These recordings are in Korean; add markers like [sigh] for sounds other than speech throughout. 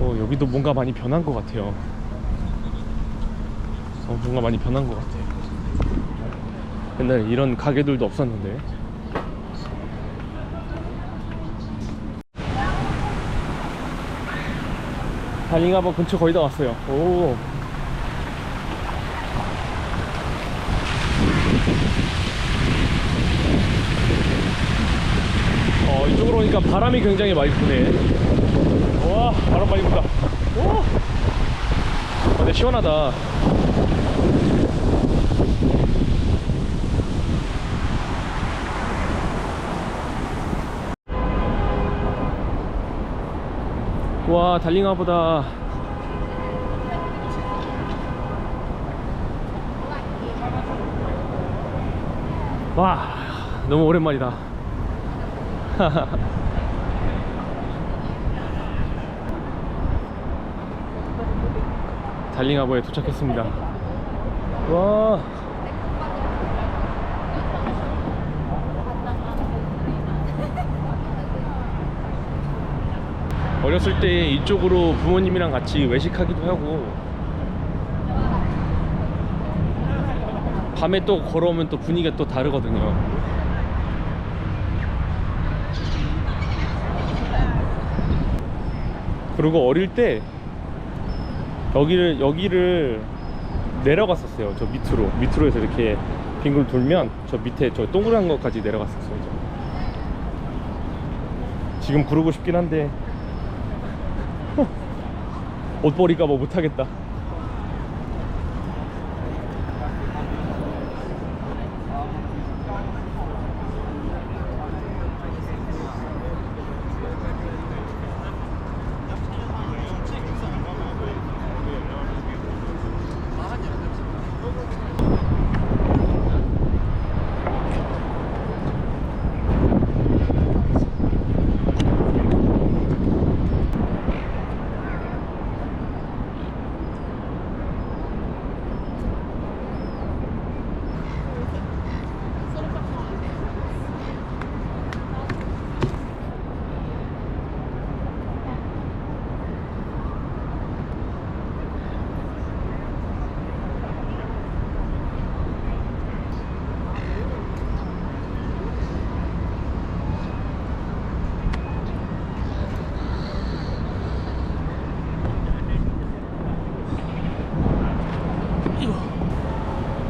어, 여기도 뭔가 많이 변한 것 같아요. 어, 뭔가 많이 변한 것 같아. 옛날에 이런 가게들도 없었는데. 달링하버 근처 거의 다 왔어요. 오. 어, 이쪽으로 오니까 바람이 굉장히 많이 부네. 와, 바람 많이 분다. 오! 아, 근데 시원하다. 와, 달링하보다 와, 너무 오랜만이다. [laughs] 달링하버에 도착했습니다. 와. 어렸을 때 이쪽으로 부모님이랑 같이 외식하기도 하고 밤에 또 걸어오면 또 분위기가 또 다르거든요. 그리고 어릴 때 여기를 여기를 내려갔었어요. 저 밑으로 밑으로 해서 이렇게 빙글 돌면 저 밑에 저 동그란 것까지 내려갔었어요. 저. 지금 부르고 싶긴 한데 [laughs] 옷 버릴까 뭐 못하겠다.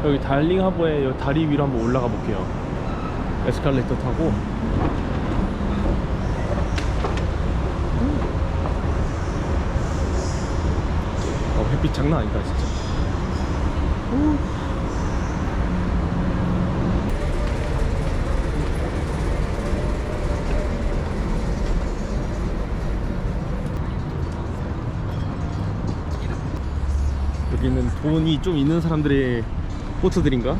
여기 달링 하버의 여 다리 위로 한번 올라가 볼게요. 에스컬레이터 타고. 어, 햇빛 장난 아니다 진짜. 여기는 돈이 좀 있는 사람들의 보트들인가?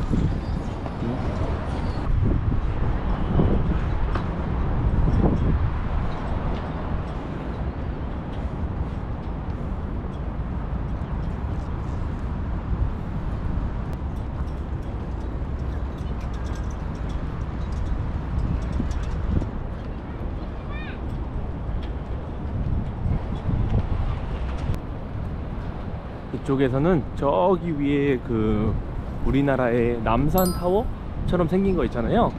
이쪽에서는 저기 위에 그 우리나라의 남산 타워처럼 생긴 거 있잖아요.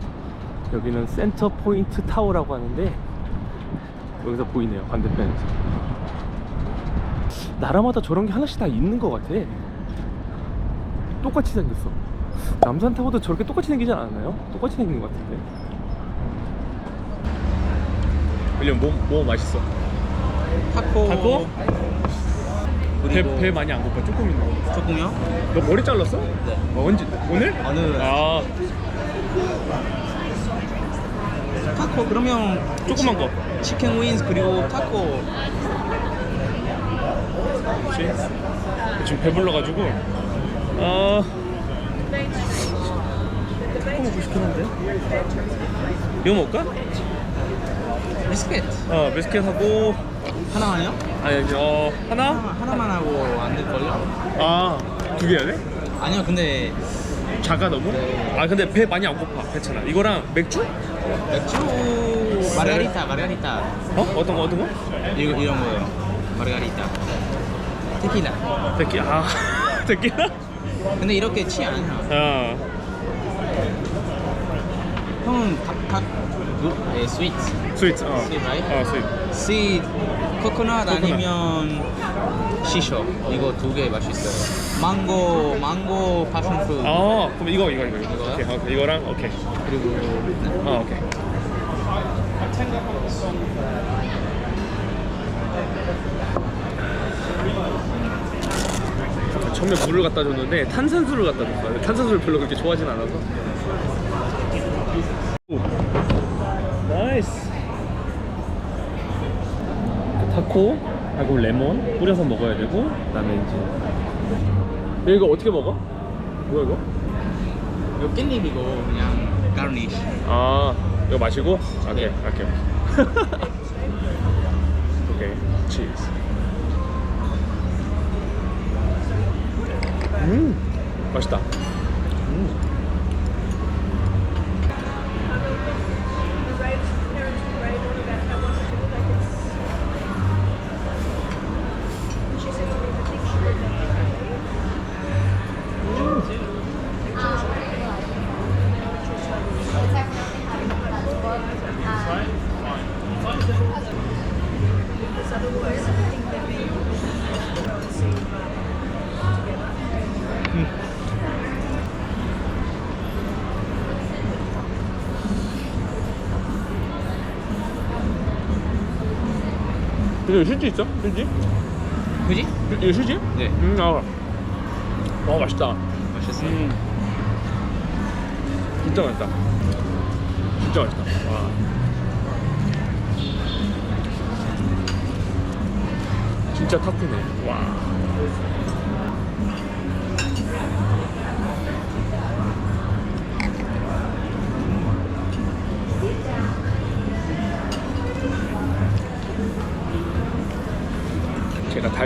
여기는 센터 포인트 타워라고 하는데 여기서 보이네요 반대편에서. 나라마다 저런 게 하나씩 다 있는 것 같아. 똑같이 생겼어. 남산 타워도 저렇게 똑같이 생기지 않았나요? 똑같이 생긴 것 같은데. william 뭐, 뭐 맛있어? 타코 타코? 배, 그리고 배 많이 안 고파 조금 있는 거. 조금요? 너 머리 잘랐어? 네. 어, 언제? 오늘? 어느 아 타코 그러면 조그만 거. 치킨 윈스 그리고 타코 그렇지. 지금 배불러가지고 아 타코 먹고 싶긴 한데 이거 먹을까? 비스켓 어 비스켓 하고 하나만요? 아니 어 하나? 하나만, 하나 만 하고 안 될걸요? 아 두 개 해야 돼? 아니요 근데 작아 너무? 아 근데 배 많이 안 고파 괜찮아 이거랑 맥주? 맥주 마르가리타 마르가리타 어? 어떤 거 어떤 거? 이거 이런 거요 마르가리타. 테킬라. 데키 아 [laughs] 데키나? 근데 이렇게 취 않아. 어. 형은 닭, 그, 네, 스위트. 스위트 어. 스윗, right? 어 스위트. 스윗, 코코넛. 아니면 시쇼. 이거 두 개 맛있어요. 망고, 망고 파션 프루트. 어 그럼 이거 이거 이거 이거. 이거요? 오케이 오케이 이거랑 오케이. 그리고 네. 어 오케이. 처음에 물을 갖다 줬는데 탄산수를 갖다 줬어요. 탄산수를 별로 그렇게 좋아하진 않아서. 타코 하고 레몬 뿌려서 먹어야 되고 그다음에 이제 이거 어떻게 먹어? 뭐야 이거? 이거 깻잎이고 그냥 가르니쉬. 아 이거 마시고 오케이 할게요 오케이 [laughs] 치즈 음 맛있다 이거 휴지 있어? 휴지? 그지? 이거 휴지? 네. 음, 아. 어 맛있다 맛있어요. 음. 진짜 맛있다. 진짜 맛있다. 와. 진짜 타코네. 와.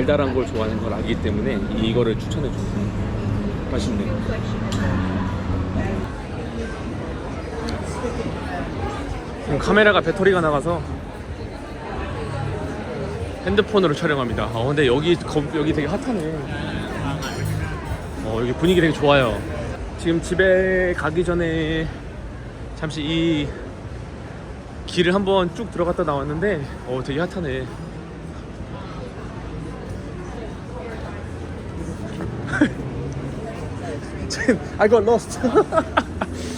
달달한 걸 좋아하는 걸 알기 때문에 이거를 추천해 줍니다. 맛있네. 지금 카메라가 배터리가 나가서 핸드폰으로 촬영합니다. 어, 근데 여기 거- 여기 되게 핫하네. 어, 여기 분위기 되게 좋아요. 지금 집에 가기 전에 잠시 이 길을 한번 쭉 들어갔다 나왔는데 어, 되게 핫하네. [laughs] I got lost. [laughs]